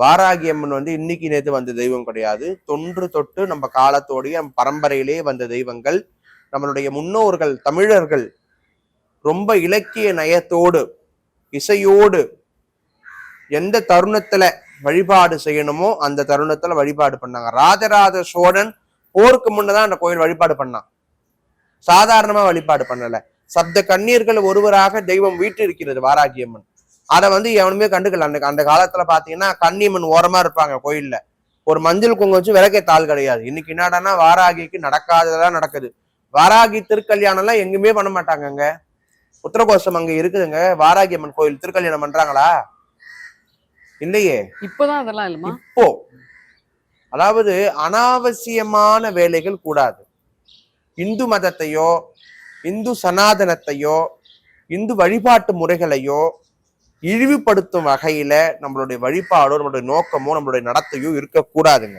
வாராகி அம்மன் வந்து இன்னைக்கு நேத்து வந்த தெய்வம் கிடையாது. தொன்று தொட்டு நம்ம காலத்தோடைய நம் பரம்பரையிலே வந்த தெய்வங்கள். நம்மளுடைய முன்னோர்கள் தமிழர்கள் ரொம்ப இலக்கிய நயத்தோடு இசையோடு எந்த தருணத்துல வழிபாடு செய்யணுமோ அந்த தருணத்துல வழிபாடு பண்ணாங்க. ராஜராஜ சோழன் போருக்கு முன்னதான் அந்த கோயில் வழிபாடு பண்ணான். சாதாரணமா வழிபாடு பண்ணல. சப்த கண்ணீர்கள் ஒருவராக தெய்வம் வீட்டு இருக்கிறது வாராகி அம்மன். அதை வந்து எவனுமே கண்டுக்கல. அந்த அந்த காலத்துல பாத்தீங்கன்னா கன்னியம்மன் ஓரமா இருப்பாங்க கோயில்ல. ஒரு மஞ்சள் குங்குமம் வச்சு விளக்கே தாள் கிடையாது. இன்னைக்கு என்னடான்னா வாராகிக்கு நடக்காததெல்லாம் நடக்குது. வாராகி திருக்கல்யாணம் எல்லாம் எங்குமே பண்ண மாட்டாங்கங்க. உத்தரகோஷம் அங்க இருக்குதுங்க. வாராகி அம்மன் கோயில் திருக்கல்யாணம் பண்றாங்களா? இல்லையே. இப்பதான் அதெல்லாம் இல்லமா இப்போ. அதாவது அனாவசியமான வேலைகள் கூடாது. இந்து மதத்தையோ இந்து சனாதனத்தையோ இந்து வழிபாட்டு முறைகளையோ இழிவுபடுத்தும் வகையில நம்மளுடைய வழிபாடோ நம்மளுடைய நோக்கமோ நம்மளுடைய நடத்தையோ இருக்கக்கூடாதுங்க.